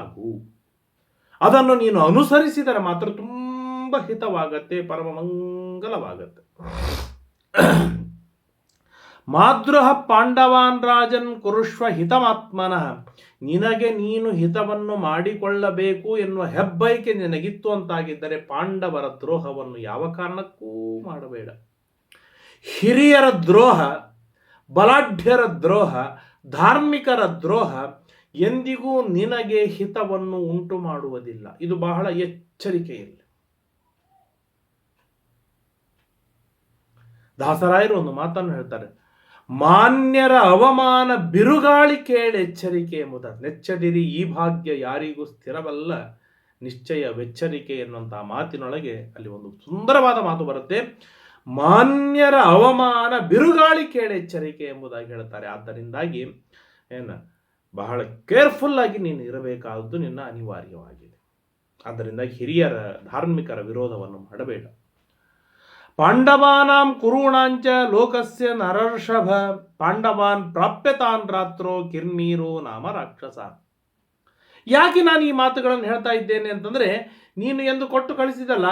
ಆಗು ಅದನ್ನು ನೀನು ಅನುಸರಿಸಿದರೆ ಮಾತ್ರ ತುಂಬ ಹಿತವಾಗತ್ತೆ ಪರಮ ಮಂಗಲವಾಗತ್ತೆ ಮಾದ್ರಹ ಪಾಂಡವಾನ್ ರಾಜನ್ ಕುರುಷ್ವ ಹಿತಮಾತ್ಮನ, ನಿನಗೆ ನೀನು ಹಿತವನ್ನು ಮಾಡಿಕೊಳ್ಳಬೇಕು ಎನ್ನುವ ಹೆಬ್ಬೈಕೆ ನಿನಗಿತ್ತು ಅಂತಾಗಿದ್ದರೆ ಪಾಂಡವರ ದ್ರೋಹವನ್ನು ಯಾವ ಕಾರಣಕ್ಕೂ ಮಾಡಬೇಡ. ಹಿರಿಯರ ದ್ರೋಹ, ಬಲಾಢ್ಯರ ದ್ರೋಹ, ಧಾರ್ಮಿಕರ ದ್ರೋಹ ಎಂದಿಗೂ ನಿನಗೆ ಹಿತವನ್ನು ಉಂಟು ಮಾಡುವುದಿಲ್ಲ ಇದು ಬಹಳ ಎಚ್ಚರಿಕೆಯಲ್ಲಿ. ದಾಸರಾಯರು ಒಂದು ಮಾತನ್ನು ಹೇಳ್ತಾರೆ, ಮಾನ್ಯರ ಅವಮಾನ ಬಿರುಗಾಳಿ ಕೇಳಿ ಎಚ್ಚರಿಕೆ ಎಂಬುದ ನೆಚ್ಚದಿರಿ, ಈ ಭಾಗ್ಯ ಯಾರಿಗೂ ಸ್ಥಿರವಲ್ಲ. ನಿಶ್ಚಯ ವೆಚ್ಚರಿಕೆ ಎನ್ನುವಂತಹ ಮಾತಿನೊಳಗೆ ಅಲ್ಲಿ ಒಂದು ಸುಂದರವಾದ ಮಾತು ಬರುತ್ತೆ. ಮಾನ್ಯರ ಅವಮಾನ ಬಿರುಗಾಳಿ ಕೇಳಿ ಎಚ್ಚರಿಕೆ ಎಂಬುದಾಗಿ ಹೇಳ್ತಾರೆ. ಆದ್ದರಿಂದಾಗಿ ಏನು? ಬಹಳ ಕೇರ್ಫುಲ್ ಆಗಿ ನೀನು ಇರಬೇಕಾದದ್ದು ನಿನ್ನ ಅನಿವಾರ್ಯವಾಗಿದೆ. ಆದ್ದರಿಂದ ಹಿರಿಯರ ಧಾರ್ಮಿಕರ ವಿರೋಧವನ್ನು ಮಾಡಬೇಡ. ಪಾಂಡವಾನಾಂ ಕುರುಣಾಂಚ ಲೋಕಸ್ಯ ನರರ್ಷಭ, ಪಾಂಡವಾನ್ ಪ್ರಾಪ್ಯತಾನ್ ರಾತ್ರೋ ಕಿರ್ಮೀರೋ ನಾಮ ರಾಕ್ಷಸ. ಯಾಕೆ ನಾನು ಈ ಮಾತುಗಳನ್ನು ಹೇಳ್ತಾ ಇದ್ದೇನೆ ಅಂತಂದ್ರೆ, ನೀನು ಎಂದು ಕೊಟ್ಟು ಕಳಿಸಿದಲ್ಲ,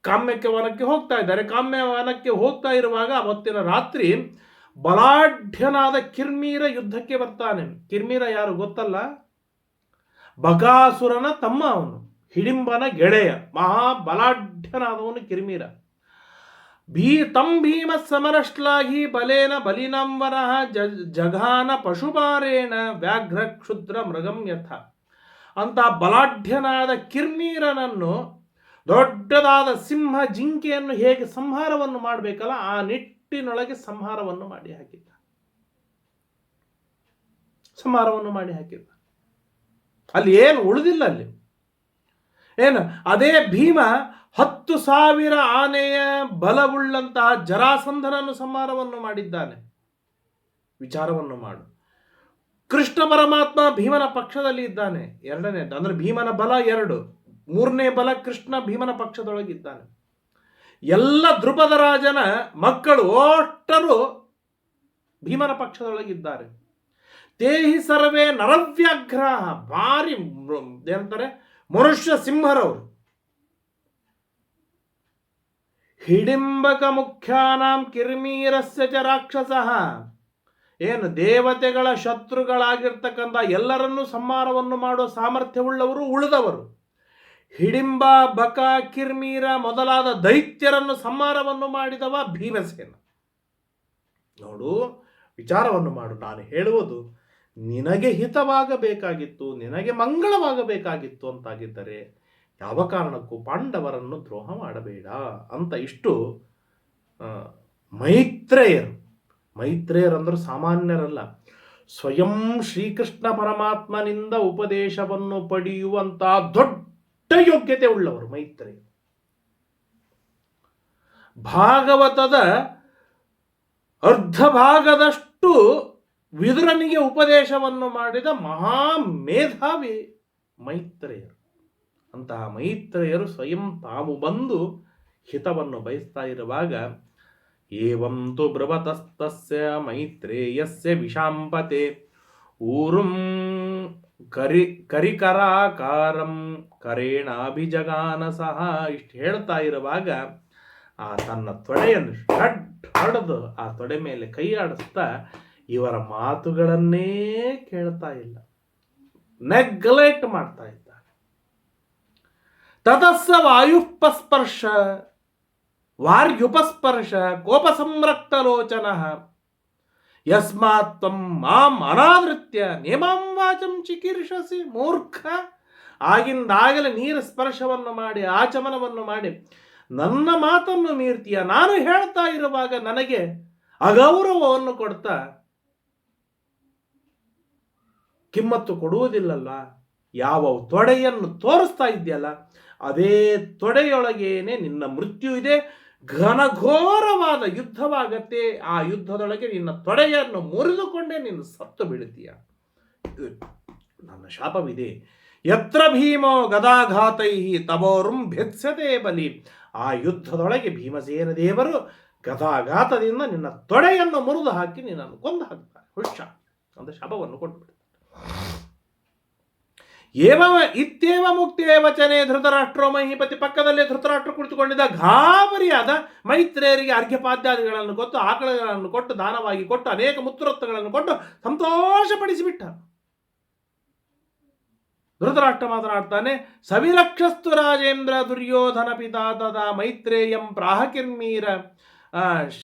ಕಾಮ್ಯಕ್ಕೆ ವನಕ್ಕೆ ಹೋಗ್ತಾ ಇದ್ದಾರೆ. ಕಾಮ್ಯವನಕ್ಕೆ ಹೋಗ್ತಾ ಇರುವಾಗ ಅವತ್ತಿನ ರಾತ್ರಿ ಬಲಾಢ್ಯನಾದ ಕಿರ್ಮೀರ ಯುದ್ಧಕ್ಕೆ ಬರ್ತಾನೆ. ಕಿರ್ಮೀರ ಯಾರು ಗೊತ್ತಲ್ಲ? ಬಕಾಸುರನ ತಮ್ಮ ಅವನು, ಹಿಡಿಂಬನ ಗೆಳೆಯ ಮಹಾ ಬಲಾಢ್ಯನಾದವನು ಕಿರ್ಮೀರ. ಭೀ ತಂ ಭೀಮ ಸಮರಶ್ಲಾಘಿ ಬಲೇನ ಜ, ಜಘಾನ ಪಶುಪಾರೇಣ ವ್ಯಾಘ್ರ ಕ್ಷುದ್ರ ಮೃಗಂ ಯಥ. ಅಂತ ಬಲಾಢ್ಯನಾದ ಕಿರ್ಮೀರನನ್ನು, ದೊಡ್ಡದಾದ ಸಿಂಹ ಜಿಂಕೆಯನ್ನು ಹೇಗೆ ಸಂಹಾರವನ್ನು ಮಾಡಬೇಕಲ್ಲ, ಆ ನಿಟ್ಟಿನೊಳಗೆ ಸಂಹಾರವನ್ನು ಮಾಡಿ ಹಾಕಿದ್ದ. ಸಂಹಾರವನ್ನು ಮಾಡಿ ಹಾಕಿದ್ದ. ಅಲ್ಲಿ ಏನು ಉಳಿದಿಲ್ಲ ಅಲ್ಲಿ. ಏನು? ಅದೇ ಭೀಮ ಹತ್ತು ಸಾವಿರ ಆನೆಯ ಬಲವುಳ್ಳಂತಹ ಜರಾಸಂಧನನ್ನು ಸಂಹಾರವನ್ನು ಮಾಡಿದ್ದಾನೆ. ವಿಚಾರವನ್ನು ಮಾಡು. ಕೃಷ್ಣ ಪರಮಾತ್ಮ ಭೀಮನ ಪಕ್ಷದಲ್ಲಿ ಇದ್ದಾನೆ. ಎರಡನೇ ಅಂದ್ರೆ ಭೀಮನ ಬಲ ಎರಡು. ಮೂರನೇ ಬಲ ಕೃಷ್ಣ ಭೀಮನ ಪಕ್ಷದೊಳಗಿದ್ದಾನೆ. ಎಲ್ಲ ದೃಪದ ರಾಜನ ಮಕ್ಕಳು ಒಟ್ಟರು ಭೀಮನ ಪಕ್ಷದೊಳಗಿದ್ದಾರೆ. ತೇಹಿ ಸರ್ವೇ ನರವ್ಯಾಘ್ರಹ, ಭಾರಿ ಏನಂತಾರೆ, ಮನುಷ್ಯ ಸಿಂಹರವರು. ಹಿಡಿಂಬಕ ಮುಖ್ಯಾನಾಂ ಕಿರ್ಮೀರಸ್ಯ ಚ ರಾಕ್ಷಸ. ಏನು ದೇವತೆಗಳ ಶತ್ರುಗಳಾಗಿರ್ತಕ್ಕಂಥ ಎಲ್ಲರನ್ನೂ ಸಂಹಾರವನ್ನು ಮಾಡುವ ಸಾಮರ್ಥ್ಯವುಳ್ಳವರು ಉಳಿದವರು. ಹಿಡಿಂಬ, ಬಕ, ಕಿರ್ಮೀರ ಮೊದಲಾದ ದೈತ್ಯರನ್ನು ಸಂಹಾರವನ್ನು ಮಾಡಿದವ ಭೀಮಸೇನ. ನೋಡು, ವಿಚಾರವನ್ನು ಮಾಡು. ನಾನು ಹೇಳುವುದು, ನಿನಗೆ ಹಿತವಾಗಬೇಕಾಗಿತ್ತು, ನಿನಗೆ ಮಂಗಳವಾಗಬೇಕಾಗಿತ್ತು ಅಂತಾಗಿದ್ದರೆ ಯಾವ ಕಾರಣಕ್ಕೂ ಪಾಂಡವರನ್ನು ದ್ರೋಹ ಮಾಡಬೇಡ ಅಂತ ಇಷ್ಟು ಮೈತ್ರೇಯರು. ಮೈತ್ರೇಯರಂದ್ರೆ ಸಾಮಾನ್ಯರಲ್ಲ. ಸ್ವಯಂ ಶ್ರೀಕೃಷ್ಣ ಪರಮಾತ್ಮನಿಂದ ಉಪದೇಶವನ್ನು ಪಡೆಯುವಂತಹ ದೊಡ್ಡ ಯೋಗ್ಯತೆ ಉಳ್ಳವರು ಮೈತ್ರಿ. ಭಾಗವತದ ಅರ್ಧ ಭಾಗದಷ್ಟು ವಿದುರನಿಗೆ ಉಪದೇಶವನ್ನು ಮಾಡಿದ ಮಹಾ ಮೇಧಾವಿ ಮೈತ್ರೇಯರು. ಅಂತಹ ಮೈತ್ರೇಯರು ಸ್ವಯಂ ತಾವು ಬಂದು ಹಿತವನ್ನು ಬಯಸ್ತಾ ಇರುವಾಗ ಏವಂತು ಬ್ರವತಸ್ತಸ್ಯ ಮೈತ್ರೇಯಸ್ಯ ವಿಷಾಂಪತೆ ಊರುಂ ಕರಿ ಕರಿಕರಾಕಾರಂ ಕರೇಣಾಭಿಜಗಾನ ಸಹ ಇಷ್ಟು ಹೇಳ್ತಾ ಇರುವಾಗ ಆ ತನ್ನ ತೊಡೆಯನ್ನು ಷಡ್ ಹೊಡೆದು ಆ ತೊಡೆ ಮೇಲೆ ಕೈ ಆಡಿಸ್ತಾ ಇವರ ಮಾತುಗಳನ್ನೇ ಕೇಳ್ತಾ ಇಲ್ಲ. ನೆಗ್ಲೆಕ್ಟ್ ಮಾಡ್ತಾ ಇದ್ದಾರೆ ತತಸ್ಸ ವಾಯುಪಸ್ಪರ್ಶ, ವಾರ್ಯುಪಸ್ಪರ್ಶ ಕೋಪ ಸಂರಕ್ತಲೋಚನ ಯಸ್ಮಾತ್ ಮಾಂ ಅನಾವೃತ್ಯ ನೇಮಾಂ ವಾಚಂ ಚಿಕೀರ್ಷಸಿ ಮೂರ್ಖ ಆಗಿಂದಾಗಲೇ ನೀರ ಸ್ಪರ್ಶವನ್ನು ಮಾಡಿ, ಆಚಮನವನ್ನು ಮಾಡಿ, ನನ್ನ ಮಾತನ್ನು ಮೀರ್ತೀಯ, ನಾನು ಹೇಳ್ತಾ ಇರುವಾಗ ನನಗೆ ಅಗೌರವವನ್ನು ಕೊಡ್ತಾ. ಕಿಮ್ಮತ್ತು ಕೊಡುವುದಿಲ್ಲಲ್ಲ ಯಾವ ತೊಡೆಯನ್ನು ತೋರಿಸ್ತಾ ಇದೆಯಲ್ಲ ಅದೇ ತೊಡೆಯೊಳಗೇನೆ ನಿನ್ನ ಮೃತ್ಯು ಇದೆ. ಘನಘೋರವಾದ ಯುದ್ಧವಾಗತ್ತೆ. ಆ ಯುದ್ಧದೊಳಗೆ ನಿನ್ನ ತೊಡೆಯನ್ನು ಮುರಿದುಕೊಂಡೇ ನೀನು ಸತ್ತು ಬೀಳುತ್ತೀಯ. ನನ್ನ ಶಾಪವಿದೆ. ಯತ್ರ ಭೀಮೋ ಗದಾಘಾತೈ ತಬೋರುಂ ಭೆತ್ಸದೆ ಬಲಿ. ಆ ಯುದ್ಧದೊಳಗೆ ಭೀಮಸೇನ ದೇವರು ಗದಾಘಾತದಿಂದ ನಿನ್ನ ತೊಡೆಯನ್ನು ಮುರಿದು ಹಾಕಿ ನಿನ್ನನ್ನು ಕೊಂದು ಹಾಕ್ತಾರೆ ಹುಷ ಅಂತ ಶಾಪವನ್ನು ಕೊಟ್ಟುಬಿಡ್ತಾರೆ ಏವ ಇತ್ಯೇವ ಮುಕ್ತೇ ವಚನೆ ಧೃತರಾಷ್ಟ್ರೋ ಮಹಿಪತಿ ಪಕ್ಕದಲ್ಲೇ ಧೃತರಾಷ್ಟ್ರ ಕುಳಿತುಕೊಂಡಿದ್ದ ಗಾಬರಿಯಾದ ಮೈತ್ರೇಯರಿಗೆ ಅರ್ಘ್ಯಪಾದ್ಯಾದಿಗಳನ್ನು ಕೊಟ್ಟು ಆಕಳಗಳನ್ನು ಕೊಟ್ಟು ದಾನವಾಗಿ ಕೊಟ್ಟು ಅನೇಕ ಮುತ್ತುರತ್ನಗಳನ್ನು ಕೊಟ್ಟು ಸಂತೋಷಪಡಿಸಿಬಿಟ್ಟ. ಧೃತರಾಷ್ಟ್ರ ಮಾತನಾಡ್ತಾನೆ ಸವಿರಕ್ಷಸ್ತು ರಾಜೇಂದ್ರ ದುರ್ಯೋಧನ ಪಿತಾ ತದಾ ಮೈತ್ರೇಯಂ ಪ್ರಾಹಕಿರ್ಮೀರ